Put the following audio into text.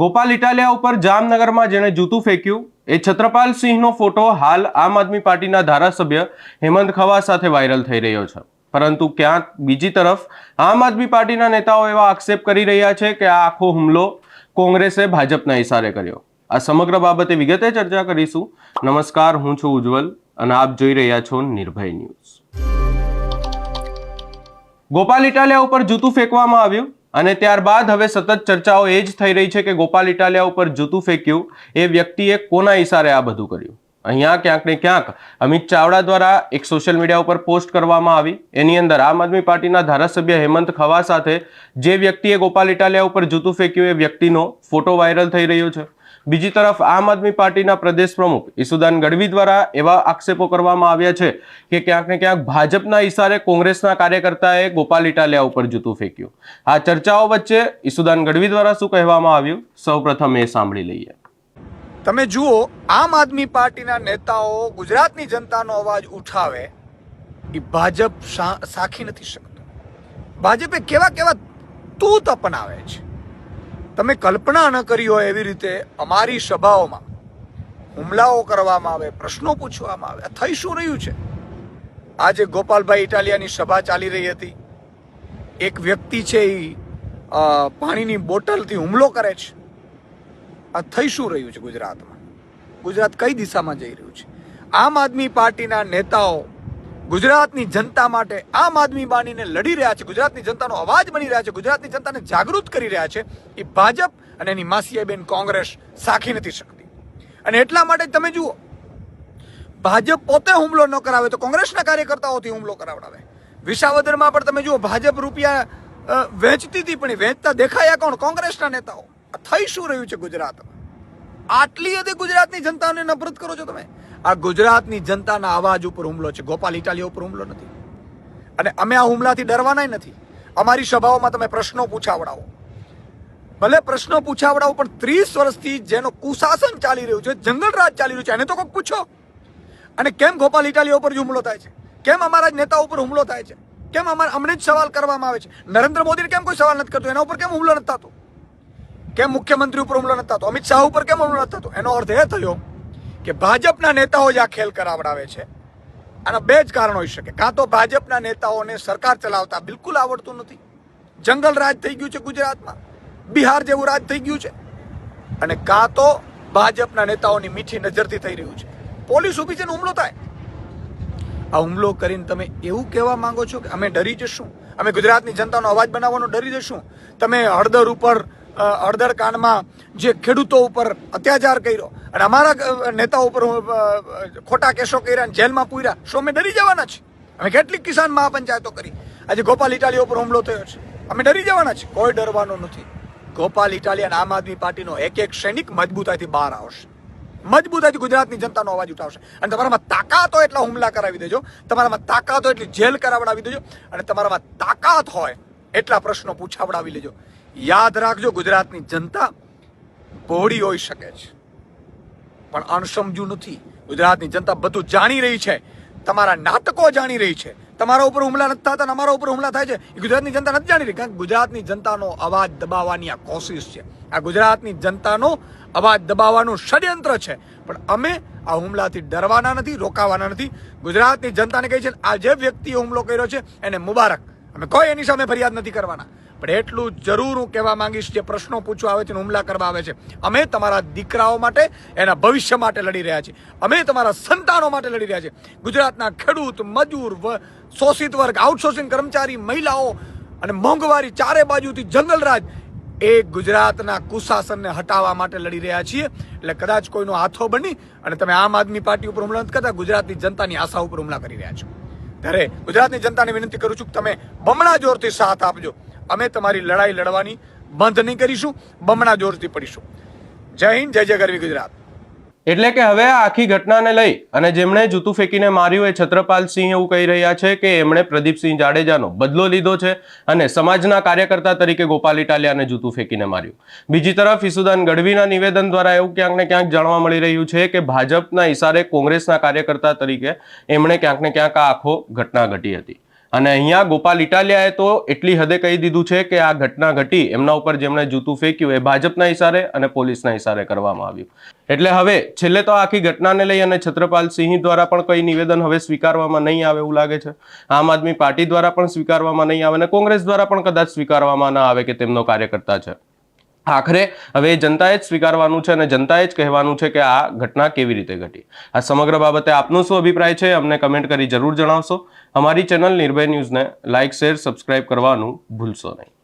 ગોપાલ ઇટાલિયા ઉપર જામનગરમાં જેણે જૂતું ફેંક્યું, એ છત્રપાલ સિંહનો ફોટો હાલ આમ આદમી પાર્ટીના ધારાસભ્ય હેમંત ખવા સાથે વાયરલ થઈ રહ્યો છે. પરંતુ ક્યાંક બીજી તરફ, આમ આદમી પાર્ટીના નેતાઓ એવા આક્ષેપ કરી રહ્યા છે કે આ આખો હુમલો કોંગ્રેસે ભાજપના ઇશારે કર્યો. આ સમગ્ર બાબતે વિગતે ચર્ચા કરીશું. નમસ્કાર, હું છું ઉજ્જવલ અને આપ જોઈ રહ્યા છો નિર્ભય ન્યૂઝ. ગોપાલ ઇટાલિયા ઉપર જૂતું ફેંકવામાં આવ્યું. અને ત્યારબાદ હવે સતત ચર્ચાઓ એ જ થઈ રહી છે કે ગોપાલ ઇટાલિયા ઉપર જૂતું ફેંક્યું. એ વ્યક્તિએ કોના ઇશારે આ બધું કર્યું? અહીંયા ક્યાંક ને ક્યાંક અમિત ચાવડા દ્વારા એક સોશિયલ મીડિયા ઉપર પોસ્ટ કરવામાં આવી. એની અંદર આમ આદમી પાર્ટીના ધારાસભ્ય હેમંત ખવા સાથે જે વ્યક્તિએ ગોપાલ ઇટાલિયા ઉપર જૂતું ફેંક્યું એ વ્યક્તિનો ફોટો વાયરલ થઈ રહ્યો છે. બીજી તરફ આમ આદમી પાર્ટીના પ્રદેશ પ્રમુખ ઈસુદાન ગઢવી દ્વારા એવા આક્ષેપો કરવામાં આવ્યા છે કે ક્યાંક ને ક્યાંક ભાજપના ઇશારે કોંગ્રેસના કાર્યકર્તાએ ગોપાલ ઇટાલિયા ઉપર જૂતું ફેંક્યું. આ ચર્ચાઓ વચ્ચે ઈસુદાન ગઢવી દ્વારા શું કહેવામાં આવ્યું? સૌપ્રથમ એ સાંભળી લઈએ. તમે જુઓ, આમ આદમી પાર્ટીના નેતાઓ ગુજરાતની જનતાનો અવાજ ઉઠાવે એ ભાજપ સાખી નથી શકતો. ભાજપે કેવા કેવા તૂત અપનાવે છે. તમે કલ્પના ન કરી હોય એવી રીતે અમારી સભાઓમાં હુમલાઓ કરવામાં આવે, પ્રશ્નો પૂછવામાં આવે થઈ શું રહ્યું છે? આજે ગોપાલભાઈ ઇટાલિયાની સભા ચાલી રહી હતી. એક વ્યક્તિ છે એ પાણીની બોટલથી હુમલો કરે છે. આ થઈ શું રહ્યું છે ગુજરાતમાં? ગુજરાત કઈ દિશામાં જઈ રહ્યું છે? આમ આદમી પાર્ટીના નેતાઓ ગુજરાતની જનતા માટે આમ આદમી બાણીને લડી રહ્યા છે. ગુજરાતની જનતાનો અવાજ બની રહ્યા છે. ગુજરાતની જનતાને જાગૃત કરી રહ્યા છે એ ભાજપ અને એની માસીયાબેન કોંગ્રેસ સાખી નથી શકતી. અને એટલા માટે તમે જુઓ, ભાજપ પોતે હુમલો ન કરાવે તો કોંગ્રેસના કાર્યકર્તાઓથી હુમલો કરાવડાવે. વિસાવદરમાં પણ તમે જુઓ, ભાજપ રૂપિયા વહેંચતી હતી, પણ વેચતા દેખાયા કોણ? કોંગ્રેસના નેતાઓ. થઈ શું રહ્યું છે ગુજરાતમાં? આટલી હદે ગુજરાતની જનતાને નફરત કરો છો તમે? આ ગુજરાતની જનતાના અવાજ ઉપર હુમલો છે. ગોપાલ ઇટાલિયા ઉપર હુમલો નથી. અને અમે આ હુમલાથી ડરવાના નથી. અમારી સભાઓમાં તમે પ્રશ્નો પૂછાવડાવો. ભલે પ્રશ્નો પૂછાવડાવો, પણ ત્રીસ વર્ષથી જેનો કુશાસન ચાલી રહ્યું છે, જંગલ રાજ ચાલી રહ્યું છે, એને તો કોઈક પૂછો. અને કેમ ગોપાલ ઇટાલિયા ઉપર હુમલો થાય છે? કેમ અમારા જ નેતા ઉપર હુમલો થાય છે? કેમ અમારા અમને જ સવાલ કરવામાં આવે છે? નરેન્દ્ર મોદીને કેમ કોઈ સવાલ નથી કરતો? એના ઉપર કેમ હુમલો નથી થતો? કેમ મુખ્યમંત્રી ઉપર હુમલો નથી થતો? અમિત શાહ ઉપર કેમ હુમલો નથી થતો? એનો અર્થ એ થયો કે ભાજપના નેતાઓ જ આ ખેલ કરાવડાવે છે. આના બે જ કારણ હોઈ શકે. કાં તો ભાજપના નેતાઓને સરકાર ચલાવતા બિલકુલ આવડતું નથી. જંગલ રાજ થઈ ગયું છે ગુજરાતમાં. બિહાર જેવું રાજ થઈ ગયું છે. અને કાં તો ભાજપના નેતાઓની મીઠી નજરથી થઈ રહ્યું છે. પોલીસ ઊભી છે ને હુમલો થાય. આ હુમલો કરીને તમે એવું કહેવા માંગો છો કે અમે ડરી જશું? અમે ગુજરાતની જનતાનો અવાજ બનાવવાનો ડરી જશું? તમે હળદર ઉપર હળદર કાંડમાં જે ખેડૂતો ઉપર અત્યાચાર કર્યો અને અમારા નેતાઓ ઉપર ખોટા કેસો કર્યા જેલમાં પૂર્યા. શું અમે ડરી જવાના છે અમે કેટલીક કિસાન મહાપંચાયતો કરી. આજે ગોપાલ ઇટાલિયા ઉપર હુમલો થયો છે. અમે ડરી જવાના છે કોઈ ડરવાનો નથી. ગોપાલ ઇટાલિયા અને આમ આદમી પાર્ટીનો એક એક સૈનિક મજબૂતાઈથી બહાર આવશે. મજબૂતાઈથી ગુજરાતની જનતાનો અવાજ ઉઠાવશે. અને તમારામાં તાકાત હોય એટલા હુમલા કરાવી દેજો. તમારામાં તાકાત હોય એટલી જેલ કરાવડાવી દેજો. અને તમારામાં તાકાત હોય એટલા પ્રશ્નો પૂછાવડાવી લેજો. યાદ રાખજો, ગુજરાતની જનતા પહોળી હોઈ શકે છે. પણ અણસમજુ નથી. ગુજરાતની જનતા બધું જાણી રહી છે. તમારા નાટકો જાણી રહી છે. તમારા ઉપર હુમલા નથી થતા અમારા ઉપર હુમલા થાય છે. એ ગુજરાતની જનતા નથી જાણી રહી. કારણ કે ગુજરાતની જનતાનો અવાજ દબાવવાની આ કોશિશ છે. આ ગુજરાતની જનતાનો અવાજ દબાવવાનું ષડયંત્ર છે. પણ અમે આ હુમલાથી ડરવાના નથી, રોકાવાના નથી. ગુજરાતની જનતાને કહી છે આ જે વ્યક્તિએ હુમલો કર્યો છે, એને મુબારક. અમે કોઈ એની સામે ફરિયાદ નથી કરવાના. પણ એટલું જરૂર હું કહેવા માંગીશ, જે પ્રશ્નો પૂછવા આવે છે હુમલા કરવા આવે છે, અમે તમારા દીકરાઓ માટે એના ભવિષ્ય માટે લડી રહ્યા છીએ. અમે તમારા સંતાનો માટે લડી રહ્યા છીએ. ગુજરાતના ખેડૂત, મજૂર શોષિત વર્ગ આઉટસોર્સિંગ કર્મચારી, મહિલાઓ અને મોંઘવારી ચારે બાજુથી જંગલરાજ એ ગુજરાતના કુશાસનને હટાવવા માટે લડી રહ્યા છીએ. એટલે કદાચ કોઈનો હાથો બની અને તમે આમ આદમી પાર્ટી ઉપર હુમલા નથી કરતા, ગુજરાતની જનતાની આશા ઉપર હુમલા કરી રહ્યા છો. ત્યારે ગુજરાતની જનતાને વિનંતી કરું છું કે તમે બમણા જોરથી સાથ આપજો. અમે તમારી લડાઈ લડવાની બંધ નહીં કરીશું, બમણા જોરથી પડીશું. જય હિન્દ, જય જય ગરવી ગુજરાત. એટલે કે હવે આ આખી ઘટનાને લઈ અને જેમણે જૂતું ફેંકીને માર્યું એ છત્રપાલ સિંહ એવું કહી રહ્યા છે કે એમણે પ્રદીપસિંહ જાડેજાનો બદલો લીધો છે અને સમાજના કાર્યકર્તા તરીકે ગોપાલ ઇટાલિયાને જૂતું ફેંકીને માર્યું. બીજી તરફ ઈસુદાન ગઢવીના નિવેદન દ્વારા એવું ક્યાંક ને ક્યાંક જાણવા મળી રહ્યું છે કે ભાજપના ઇશારે કોંગ્રેસના કાર્યકર્તા તરીકે એમણે ક્યાંક ને ક્યાંક આખો ઘટના ઘટી હતી. અને અહીંયા ગોપાલ ઇટાલિયાએ તો એટલી હદે કહી દીધું છે કે આ ઘટના ઘટી. એમના ઉપર જેમણે જૂતું ફેંક્યું એ ભાજપના ઇશારે અને પોલીસના ઇશારે કરવામાં આવ્યું. એટલે હવે છેલ્લે તો આખી ઘટનાને લઈ અને છત્રપાલ સિંહ દ્વારા પણ કઈ નિવેદન હવે સ્વીકારવામાં નહીં આવે એવું લાગે છે. આમ આદમી પાર્ટી દ્વારા પણ સ્વીકારવામાં નહીં આવે અને કોંગ્રેસ દ્વારા પણ કદાચ સ્વીકારવામાં ન આવે કે તેમનો કાર્યકર્તા છે. આખરે હવે જનતાએ જ સ્વીકારવાનું છે અને જનતાએ જ કહેવાનું છે કે આ ઘટના કેવી રીતે ઘટી. આ સમગ્ર બાબતે આપનો શું અભિપ્રાય છે અમને કમેન્ટ કરી જરૂર જણાવશો. અમારી ચેનલ નિર્ભય ન્યૂઝને લાઇક, શેર, સબસ્ક્રાઇબ કરવાનું ભૂલશો નહીં.